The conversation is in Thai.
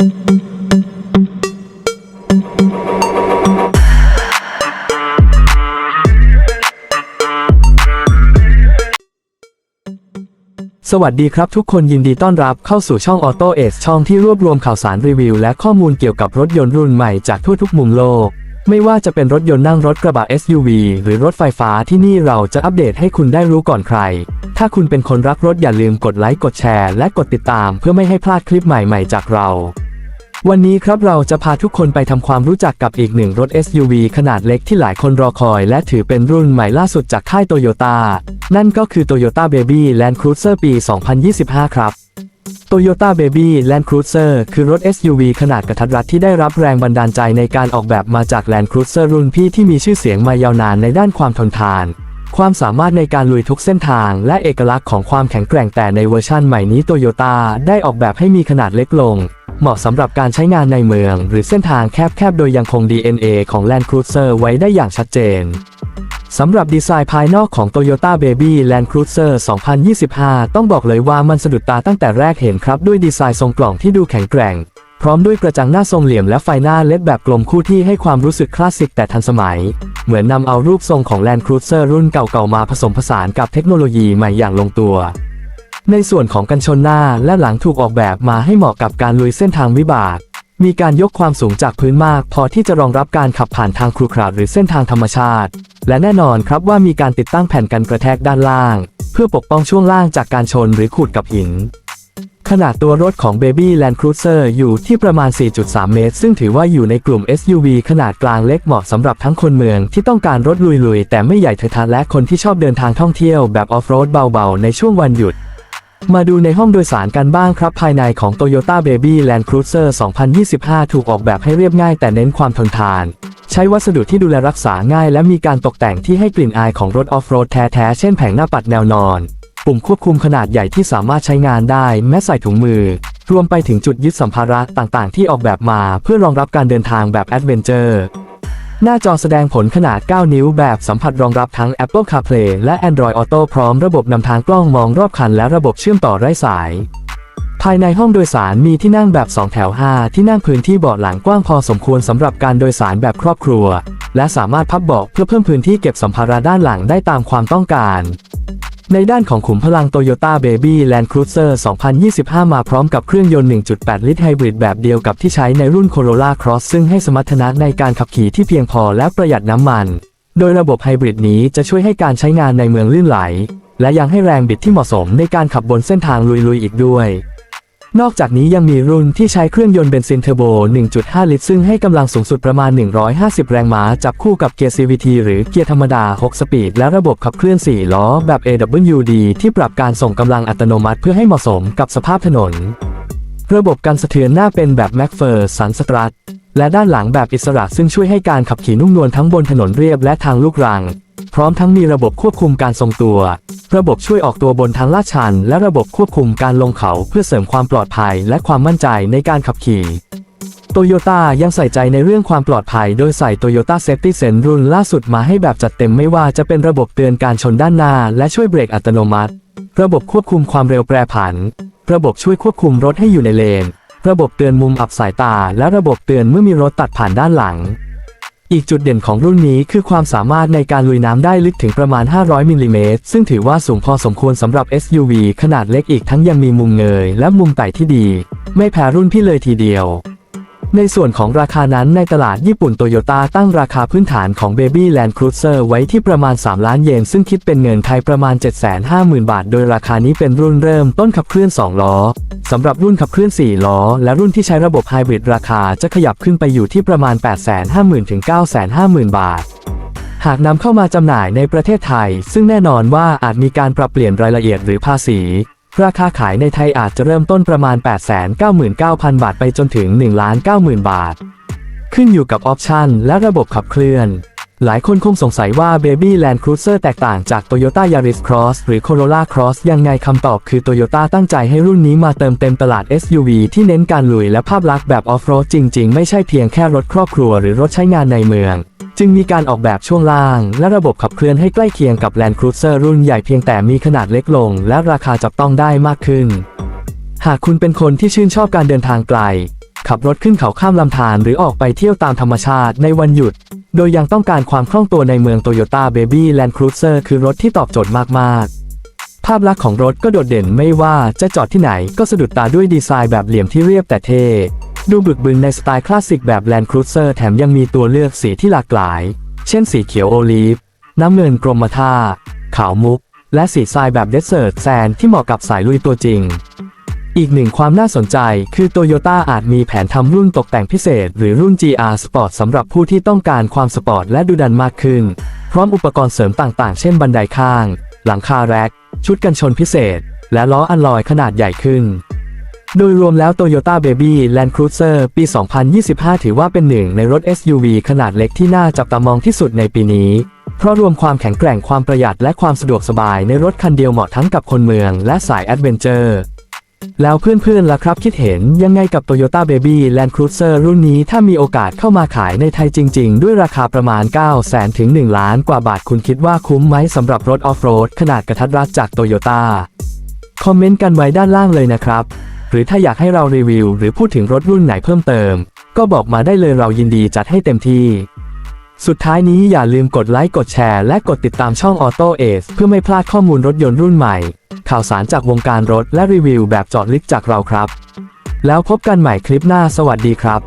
สวัสดีครับทุกคนยินดีต้อนรับเข้าสู่ช่อง Auto a c e ช่องที่รวบรวมข่าวสารรีวิว และข้อมูลเกี่ยวกับรถยนต์รุ่นใหม่จากทั่วทุกมุมโลก ไม่ว่าจะเป็นรถยนต์นั่งรถกระบะ SUV หรือรถไฟฟ้าที่นี่เราจะอัปเดตให้คุณได้รู้ก่อนใคร ถ้าคุณเป็นคนรักรถอย่าลืมกดไลค์กดแชร์และกดติดตามเพื่อไม่ให้พลาดคลิปใหม่ๆจากเรา วันนี้ครับเราจะพาทุกคนไปทำความรู้จักกับอีกหนึ่งรถ SUV ขนาดเล็กที่หลายคนรอคอย และถือเป็นรุ่นใหม่ล่าสุดจากค่ายโตโยต้านั่นก็คือ Toyota Baby Land Cruiser ปี 2025 ครับ Toyota Baby Land Cruiser คือรถ SUV ขนาดกระทัดรัดที่ได้รับแรงบันดาลใจในการออกแบบมาจาก Land Cruiser รุ่นพี่ที่มีชื่อเสียงมายาวนานในด้านความทนทาน ความสามารถในการลุยทุกเส้นทางและเอกลักษณ์ของความแข็งแกร่งแต่ในเวอร์ชั่นใหม่นี้โตโยต้าได้ออกแบบให้มีขนาดเล็กลง เหมาะสำหรับการใช้งานในเมือง หรือเส้นทางแคบๆ โดยยังคง DNA ของ Land Cruiser ไว้ได้อย่างชัดเจนสำหรับดีไซน์ภายนอกของ Toyota Baby Land Cruiser 2025 ต้องบอกเลยว่ามันสะดุดตาตั้งแต่แรกเห็นครับด้วยดีไซน์ทรงกล่องที่ดูแข็งแกร่ง พร้อมด้วยกระจังหน้าทรงเหลี่ยมและไฟหน้าเล็ดแบบกลมคู่ที่ให้ความรู้สึกคลาสสิกแต่ทันสมัย เหมือนนำเอารูปทรงของ Land Cruiser รุ่นเก่าๆมาผสมผสานกับเทคโนโลยีใหม่อย่างลงตัว ในส่วนของกันชนหน้าและหลังถูกออกแบบมาให้เหมาะกับการลุยเส้นทางวิบาก มีการยกความสูงจากพื้นมาก พอที่จะรองรับการขับผ่านทางครุขระหรือเส้นทางธรรมชาติ และแน่นอนครับว่ามีการติดตั้งแผ่นกันกระแทกด้านล่าง เพื่อปกป้องช่วงล่างจากการชนหรือขูดกับหิน ขนาดตัวรถของ Baby Land Cruiser อยู่ที่ประมาณ 4.3 เมตร ซึ่งถือว่าอยู่ในกลุ่ม SUV ขนาดกลางเล็กเหมาะสำหรับทั้งคนเมืองที่ต้องการรถลุยๆ แต่ไม่ใหญ่เทอะทะและคนที่ชอบเดินทางท่องเที่ยวแบบออฟโรดเบาๆ ในช่วงวันหยุดมาดูในห้องโดยสารกันบ้างครับภายในของ Toyota Baby Land Cruiser 2025 ถูกออกแบบให้เรียบง่ายแต่เน้นความทนทาน ใช้วัสดุที่ดูแลรักษาง่ายและมีการตกแต่งที่ให้กลิ่นอายของรถออฟโรดแท้ๆ เช่นแผงหน้าปัดแนวนอน ปุ่มควบคุมขนาดใหญ่ที่สามารถใช้งานได้แม้ใส่ถุงมือ รวมไปถึงจุดยึดสัมภาระต่างๆ ที่ออกแบบมาเพื่อรองรับการเดินทางแบบแอดเวนเจอร์หน้าจอแสดงผลขนาด 9 นิ้วแบบสัมผัสรองรับทั้ง Apple CarPlay และ Android Auto พร้อมระบบนำทางกล้องมองรอบคันและระบบเชื่อมต่อไร้สาย ภายในห้องโดยสารมีที่นั่งแบบ 2 แถว 5 ที่นั่งพื้นที่เบาะหลังกว้างพอสมควรสำหรับการโดยสารแบบครอบครัว และสามารถพับเบาะเพื่อเพิ่มพื้นที่เก็บสัมภาระด้านหลังได้ตามความต้องการ ในด้านของขุมพลัง Toyota Baby Land Cruiser 2025 มาพร้อมกับเครื่องยนต์ 1.8 ลิตรไฮบริดแบบเดียวกับที่ใช้ในรุ่น Corolla Cross ซึ่งให้สมรรถนะในการขับขี่ที่เพียงพอและประหยัดน้ำมัน โดยระบบไฮบริดนี้จะช่วยให้การใช้งานในเมืองลื่นไหล และยังให้แรงบิดที่เหมาะสมในการขับบนเส้นทางลุยๆอีกด้วย นอกจากนี้ยังมีรุ่นที่ใช้เครื่องยนต์เบนซินเทอร์โบ 1.5 ลิตร ซึ่งให้กำลังสูงสุดประมาณ 150 แรงม้า จับคู่กับเกียร์ CVT หรือเกียร์ธรรมดา 6 สปีด และระบบขับเคลื่อน 4 ล้อ แบบ AWD ที่ปรับการส่งกำลังอัตโนมัติเพื่อให้เหมาะสมกับสภาพถนน ระบบการสะเทือนหน้าเป็นแบบแม็กเฟอร์สันสตรัทและด้านหลังแบบอิสระซึ่งช่วยให้การขับขี่นุ่มนวลทั้งบนถนนเรียบและทางลูกรัง พร้อมทั้งมีระบบควบคุมการทรงตัว ระบบช่วยออกตัวบนทางลาดชัน และระบบควบคุมการลงเขาเพื่อเสริมความปลอดภัยและความมั่นใจในการขับขี่โตโยต้ายังใส่ใจในเรื่องความปลอดภัย โดยใส่ Toyota Safety Sense รุ่นล่าสุดมาให้แบบจัดเต็มไม่ว่าจะเป็นระบบเตือนการชนด้านหน้า และช่วยเบรกอัตโนมัติ ระบบควบคุมความเร็วแปรผัน ระบบช่วยควบคุมรถให้อยู่ในเลน ระบบเตือนมุมอับสายตา และระบบเตือนเมื่อมีรถตัดผ่านด้านหลัง อีกจุดเด่นของรุ่นนี้คือความสามารถในการลุยน้ำได้ลึกถึงประมาณ 500มิลลิเมตรซึ่งถือว่าสูงพอสมควรสำหรับ SUV ขนาดเล็กอีกทั้งยังมีมุมเงยและมุมไต่ที่ดี ไม่แพ้รุ่นพี่เลยทีเดียว ในส่วนของราคานั้นในตลาดญี่ปุ่นโตโยต้าตั้งราคาพื้นฐานของ Baby Land Cruiser ไว้ที่ประมาณ 3 ล้านเยน ซึ่งคิดเป็นเงินไทยประมาณ 750,000 บาท โดยราคานี้เป็นรุ่นเริ่มต้นขับเคลื่อน 2 ล้อสำหรับรุ่นขับเคลื่อน 4 ล้อ และรุ่นที่ใช้ระบบไฮบริดราคาจะขยับขึ้นไปอยู่ที่ประมาณ 850,000ถึง950,000 บาทหากนำเข้ามาจำหน่ายในประเทศไทย ซึ่งแน่นอนว่าอาจมีการปรับเปลี่ยนรายละเอียดหรือภาษี ราคาขายในไทยอาจจะเริ่มต้นประมาณ 899,000 บาทไปจนถึง 1,90,000 บาท ขึ้นอยู่กับออปชันและระบบขับเคลื่อน หลายคนคงสงสัยว่า Baby Land Cruiser แตกต่างจาก Toyota Yaris Cross หรือ Corolla Cross ยังไงคำตอบคือ Toyota ตั้งใจให้รุ่นนี้มาเติมเต็มตลาด SUV ที่เน้นการลุยและภาพลักษณ์แบบออฟโรดจริง ๆ ไม่ใช่เพียงแค่รถครอบครัวหรือรถใช้งานในเมือง จึงมีการออกแบบช่วงล่าง และระบบขับเคลื่อนให้ใกล้เคียงกับ Land Cruiser รุ่นใหญ่เพียงแต่มีขนาดเล็กลง และราคาจับต้องได้มากขึ้น หากคุณเป็นคนที่ชื่นชอบการเดินทางไกล ขับรถขึ้นเขาข้ามลำธารหรือออกไปเที่ยวตามธรรมชาติในวันหยุด โดยยังต้องการความคล่องตัวในเมือง Toyota Baby Land Cruiser คือรถที่ตอบโจทย์มาก ๆภาพลักษณ์ของรถก็โดดเด่นไม่ว่าจะจอดที่ไหนก็สะดุดตาด้วยดีไซน์แบบเหลี่ยมที่เรียบแต่เท่ ดูบึกบึนในสไตล์คลาสสิกแบบ Land Cruiser แถมยังมีตัวเลือกสีที่หลากหลาย เช่นสีเขียวโอลีฟ น้ำเงินกรมท่า ขาวมุก และสีทรายแบบเดสเซ r ร์แซนที่เหมาะกับสายลุยตัวจริง อีกหนึ่งความน่าสนใจคือ Toyota อาจมีแผนทำรุ่นตกแต่งพิเศษ หรือรุ่น GR Sport สำหรับผู้ที่ต้องการความสปอร์ตและดูดันมากขึ้น พร้อมอุปกรณ์เสริมต่างๆ เช่นบันไดข้าง หลังคาแร็กชุดกันชนพิเศษ และล้ออัลลอยขนาดใหญ่ขึ้น โดยรวมแล้ว Toyota Baby Land Cruiser ปี 2025 ถือว่าเป็นหนึ่งในรถ SUV ขนาดเล็กที่น่าจับตามองที่สุดในปีนี้ เพราะรวมความแข็งแกร่งความประหยัดและความสะดวกสบายในรถคันเดียวเหมาะทั้งกับคนเมืองและสายแอดเวนเจอร์ แล้วเพื่อนๆล่ะครับคิดเห็นยังไงกับ Toyota Baby Land Cruiser รุ่นนี้ถ้ามีโอกาสเข้ามาขายในไทยจริง ๆ ด้วยราคาประมาณ 9 0 0 0 0ถึง1ล้านกว่าบาทคุณคิดว่าคุ้มไหมสำหรับรถออฟโรดขนาดกระทัดรัดจาก Toyota คอมเมนต์กันไว้ด้านล่างเลยนะครับ หรือถ้าอยากให้เรารีวิว หรือพูดถึงรถรุ่นไหนเพิ่มเติม ก็บอกมาได้เลยเรายินดีจัดให้เต็มที่ สุดท้ายนี้อย่าลืมกดไลค์กดแชร์และกดติดตามช่อง Auto Ace เพื่อไม่พลาดข้อมูลรถยนต์รุ่นใหม่ ข่าวสารจากวงการรถและรีวิวแบบเจาะลึกจากเราครับ แล้วพบกันใหม่คลิปหน้าสวัสดีครับ